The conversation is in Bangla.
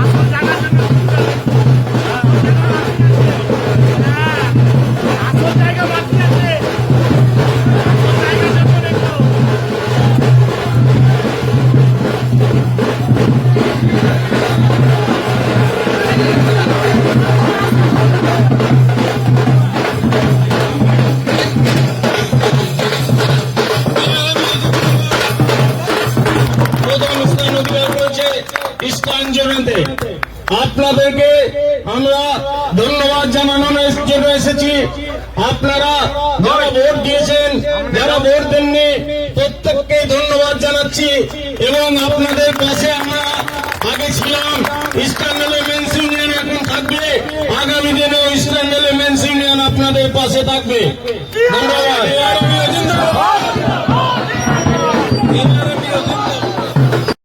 আসল জায়গার জন্য ইস্তাঞ্জলিতে আপনাদেরকে আমরা ধন্যবাদ জানানোর জন্য এসেছি। আপনারা যারা ভোট দিয়েছেন, যারা ভোট দেননি, প্রত্যেককে ধন্যবাদ জানাচ্ছি। এবং আপনাদের পাশে আমরা আগে ছিলাম ইস্টার্নালে মেন্স ইউনিয়ন এখন থাকবে। আগামী দিনেও ইস্টার্নালে মেন্স ইউনিয়ন আপনাদের পাশে থাকবে। ধন্যবাদ।